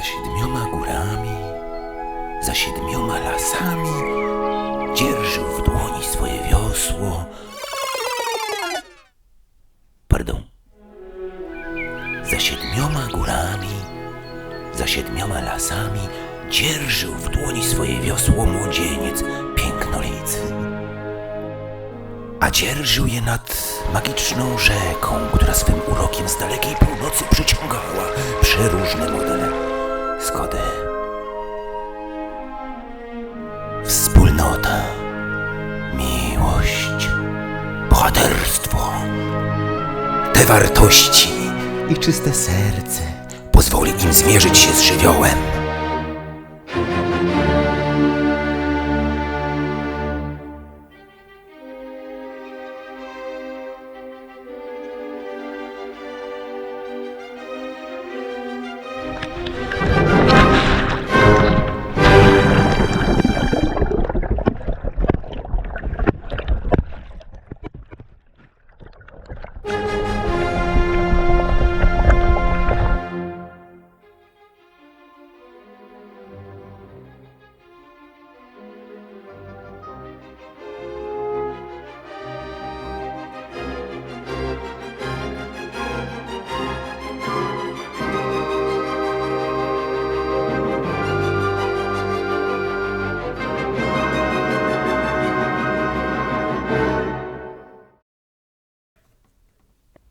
Za siedmioma górami, za siedmioma lasami dzierżył w dłoni swoje wiosło. Pardon. Za siedmioma górami, za siedmioma lasami dzierżył w dłoni swoje wiosło młodzieniec pięknolicy. A dzierżył je nad magiczną rzeką, która swym urokiem z dalekiej północy przyciągała bohaterstwo. Te wartości i czyste serce pozwoli im zmierzyć się z żywiołem.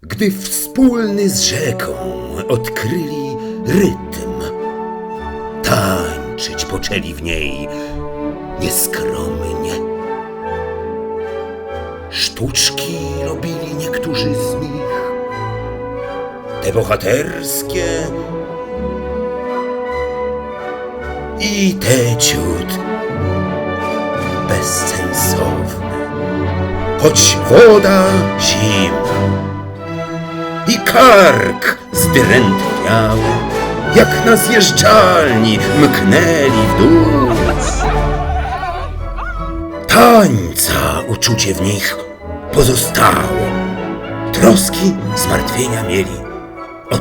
Gdy wspólny z rzeką odkryli rytm, tańczyć poczęli w niej nieskromnie. Sztuczki robili niektórzy z nich, te bohaterskie i te ciut bezsensowne, choć woda zimna kark zdrętwiały, jak na zjeżdżalni mknęli w dół. Tańca uczucie w nich pozostało, troski zmartwienia mieli o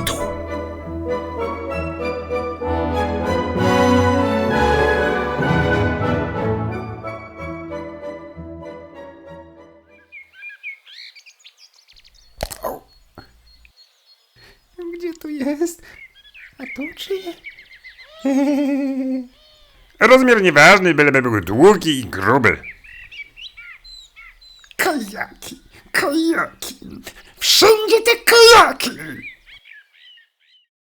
Gdzie tu jest? A tu czyje? Rozmiar nieważny, byleby był długi i gruby. Kajaki, kajaki. Wszędzie te kajaki.